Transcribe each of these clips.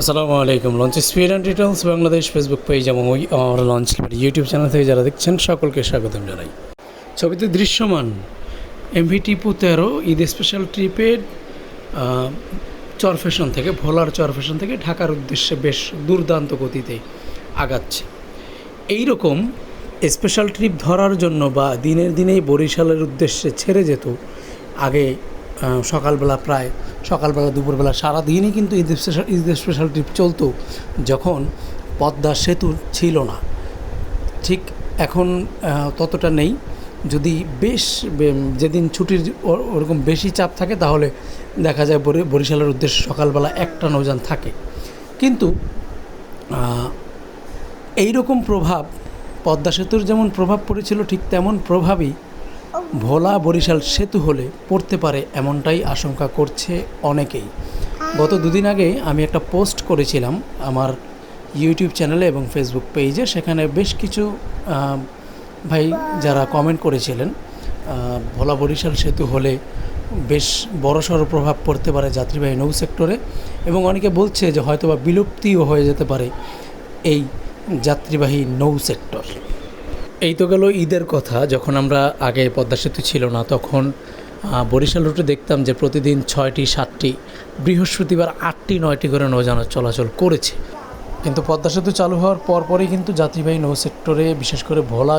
আসসালামু আলাইকুম। Launch speed and returns Bangladesh Facebook page এবং ওই আমার লঞ্চ ইউটিউব চ্যানেল থেকে যারা দেখছেন, সকলকে স্বাগতম জানাই। ছবিতে দৃশ্যমান এমভি টিপু তেরো ঈদ স্পেশাল ট্রিপের চর ফ্যাশন থেকে, ভোলার চর ফ্যাশন থেকে ঢাকার উদ্দেশ্যে বেশ দুর্দান্ত গতিতে আগাচ্ছে। এই রকম স্পেশাল ট্রিপ ধরার জন্য বা দিনের দিনেই বরিশালের উদ্দেশ্যে ছেড়ে যেত, আগে সকালবেলা প্রায়, সকালবেলা দুপুরবেলা সারাদিনই কিন্তু Eid special Eid special trip চলতো, যখন পদ্মা সেতু ছিল না। ঠিক এখন ততটা নেই। যদি বেশ যেদিন ছুটির ওরকম বেশি চাপ থাকে, তাহলে দেখা যায় বরি- বরিশালের উদ্দেশ্যে সকালবেলা একটা নৌযান থাকে। কিন্তু এই রকম প্রভাব, পদ্মা সেতুর যেমন প্রভাব পড়েছিল, ঠিক তেমন প্রভাবই ভোলা বরিশাল সেতু হলে পড়তে পারে এমনটাই আশঙ্কা করছে অনেকেই। গত দুদিন আগে আমি একটা পোস্ট করেছিলাম আমার ইউটিউব চ্যানেলে এবং ফেসবুক পেজে, সেখানে বেশ কিছু ভাই যারা কমেন্ট করেছিলেন ভোলা বরিশাল সেতু হলে বেশ বড়সড় প্রভাব পড়তে পারে যাত্রীবাহী নৌ সেক্টরে এবং অনেকে বলছে যে হয়তোবা বিলুপ্তিও হয়ে যেতে পারে এই যাত্রীবাহী নৌ সেক্টর। এই তো গেল ঈদের কথা। যখন আমরা আগে পদ্মা সেতু ছিল না, তখন বরিশাল রুটে দেখতাম যে প্রতিদিন ছয়টি, সাতটি, বৃহস্পতিবার আটটি, নয়টি করে নৌযান চলাচল করেছে। কিন্তু পদ্মা সেতু চালু হওয়ার পরপরই কিন্তু যাত্রীবাহী নৌ সেক্টরে, বিশেষ করে ভোলা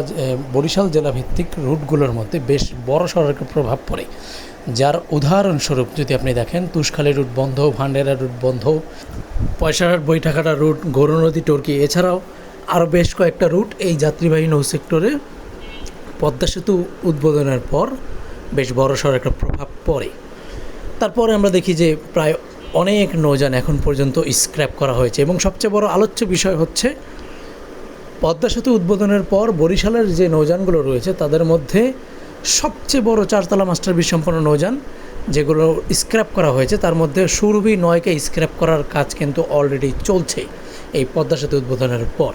বরিশাল জেলা ভিত্তিক রুটগুলোর মধ্যে বেশ বড় সড় একটা প্রভাব পড়ে। যার উদাহরণস্বরূপ যদি আপনি দেখেন, তুষখালী রুট বন্ধ, ভান্ডেরা রুট বন্ধ, পয়সাহাট বৈঠাকাটা রুট গৌরনদী টর্কি, এছাড়াও আরও বেশ কয়েকটা রুট এই যাত্রীবাহী নৌ সেক্টরে পদ্মা সেতু উদ্বোধনের পর বেশ বড়সড় একটা প্রভাব পড়ে। তারপরে আমরা দেখি যে প্রায় অনেক নৌযান এখন পর্যন্ত স্ক্র্যাপ করা হয়েছে এবং সবচেয়ে বড় আলোচ্য বিষয় হচ্ছে, পদ্মা সেতু উদ্বোধনের পর বরিশালের যে নৌযানগুলো রয়েছে তাদের মধ্যে সবচেয়ে বড় চারতলা মাস্টার সম্পন্ন নৌযান যেগুলো স্ক্র্যাপ করা হয়েছে, তার মধ্যে সুরভি নয়কে স্ক্র্যাপ করার কাজ কিন্তু অলরেডি চলছে এই পদ্মা সেতু উদ্বোধনের পর।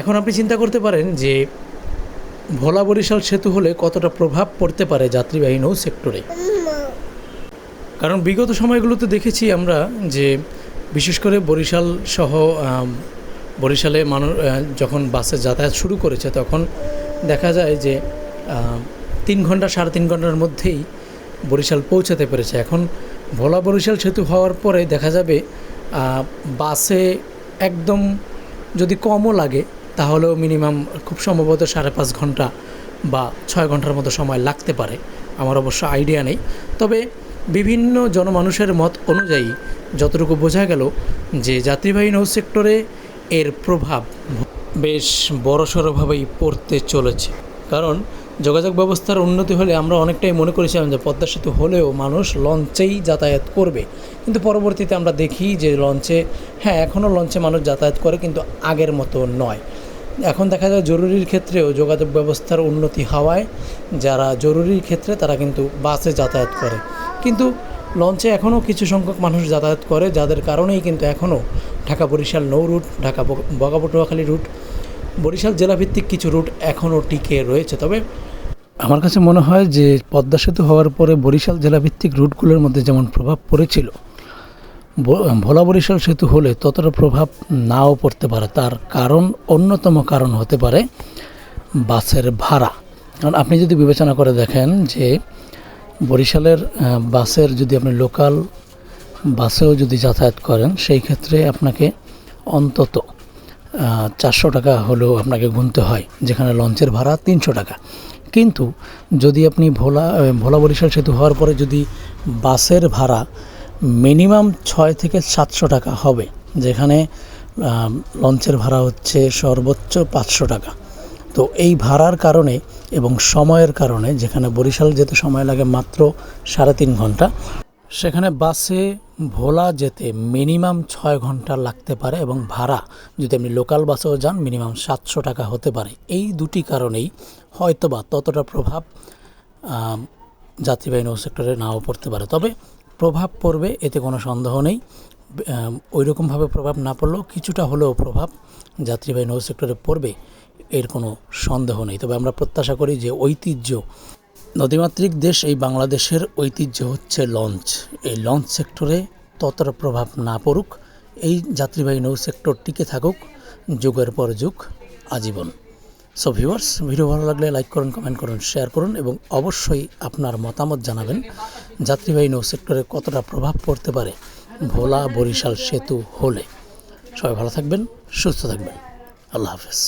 এখন আপনি চিন্তা করতে পারেন যে ভোলা বরিশাল সেতু হলে কতটা প্রভাব পড়তে পারে যাত্রীবাহী নৌ সেক্টরে? কারণ বিগত সময়গুলোতে দেখেছি আমরা যে বিশেষ করে বরিশাল সহ বরিশালে মানুষ যখন বাসে যাতায়াত শুরু করেছে তখন দেখা যায় যে তিন ঘণ্টা সাড়ে তিন ঘণ্টার মধ্যেই বরিশাল পৌঁছাতে পেরেছে। এখন ভোলা বরিশাল সেতু হওয়ার পরে দেখা যাবে বাসে একদম যদি কমও লাগে তাহলেও মিনিমাম খুব সম্ভবত সাড়ে পাঁচ ঘণ্টা বা ছয় ঘণ্টার মতো সময় লাগতে পারে। আমার অবশ্য আইডিয়া নেই। তবে বিভিন্ন জনমানুষের মত অনুযায়ী যতটুকু বোঝা গেল যে যাত্রীবাহী নৌ সেক্টরে এর প্রভাব বেশ বড়সড়ভাবেই পড়তে চলেছে। কারণ যোগাযোগ ব্যবস্থার উন্নতি হলে আমরা অনেকটাই মনে করেছিলাম যে পদ্মা সেতু হলেও মানুষ লঞ্চেই যাতায়াত করবে। কিন্তু পরবর্তীতে আমরা দেখি যে লঞ্চে হ্যাঁ এখনও লঞ্চে মানুষ যাতায়াত করে কিন্তু আগের মতো নয়। এখন দেখা যায় জরুরির ক্ষেত্রেও যোগাযোগ ব্যবস্থার উন্নতি হওয়ায় যারা জরুরির ক্ষেত্রে তারা কিন্তু বাসে যাতায়াত করে। কিন্তু লঞ্চে এখনও কিছু সংখ্যক মানুষ যাতায়াত করে, যাদের কারণেই কিন্তু এখনও ঢাকা বরিশাল নৌ রুট, ঢাকা বগ- বগাপটুয়াখালী রুট, বরিশাল জেলাভিত্তিক কিছু রুট এখনও টিকে রয়েছে। তবে আমার কাছে মনে হয় যে পদ্মা সেতু হওয়ার পরে বরিশাল জেলাভিত্তিক রুটগুলোর মধ্যে যেমন প্রভাব পড়েছিল ভোলা বরিশাল সেতু হলে ততটা প্রভাব নাও পড়তে পারে। তার কারণ অন্যতম কারণ হতে পারে বাসের ভাড়া। কারণ আপনি যদি বিবেচনা করে দেখেন যে বরিশালের বাসের যদি আপনি লোকাল বাসেও যদি যাতায়াত করেন, সেই ক্ষেত্রে আপনাকে অন্তত চারশো টাকা হলেও আপনাকে গুনতে হয়, যেখানে লঞ্চের ভাড়া তিনশো টাকা। কিন্তু যদি আপনি ভোলা ভোলা বরিশাল সেতু হওয়ার পরে যদি বাসের ভাড়া মিনিমাম ছয় থেকে সাতশো টাকা হবে, যেখানে লঞ্চের ভাড়া হচ্ছে সর্বোচ্চ পাঁচশো টাকা। তো এই ভাড়ার কারণে এবং সময়ের কারণে, যেখানে বরিশাল যেতে সময় লাগে মাত্র সাড়ে তিন ঘণ্টা, সেখানে বাসে ভোলা যেতে মিনিমাম ছয় ঘণ্টা লাগতে পারে এবং ভাড়া, যদি আপনি লোকাল বাসেও যান, মিনিমাম সাতশো টাকা হতে পারে। এই দুটি কারণেই হয়তোবা ততটা প্রভাব যাত্রীবাহী নৌ সেক্টরে নাও পড়তে পারে। তবে প্রভাব পড়বে, এতে কোনো সন্দেহ নেই। ওই রকমভাবে প্রভাব না পড়লেও কিছুটা হলেও প্রভাব যাত্রীবাহী নৌ সেক্টরে পড়বে, এর কোনো সন্দেহ নেই। তবে আমরা প্রত্যাশা করি যে ঐতিহ্য নদীমাতৃক দেশ এই বাংলাদেশের ঐতিহ্য হচ্ছে লঞ্চ। এই লঞ্চ সেক্টরে ততটা প্রভাব না পড়ুক, এই যাত্রীবাহী নৌ সেক্টর টিকে থাকুক, যুগের পর যুগ আজীবন। সো ভিউয়ার্স ভিডিও ভালো লাগলে লাইক করুন কমেন্ট করুন শেয়ার করুন এবং অবশ্যই আপনার মতামত জানাবেন, যাত্রীবাহী নৌ সেক্টরে কতটা প্রভাব পড়তে পারে ভোলা বরিশাল সেতু হলে। সবাই ভালো থাকবেন, সুস্থ থাকবেন। আল্লাহ হাফেজ।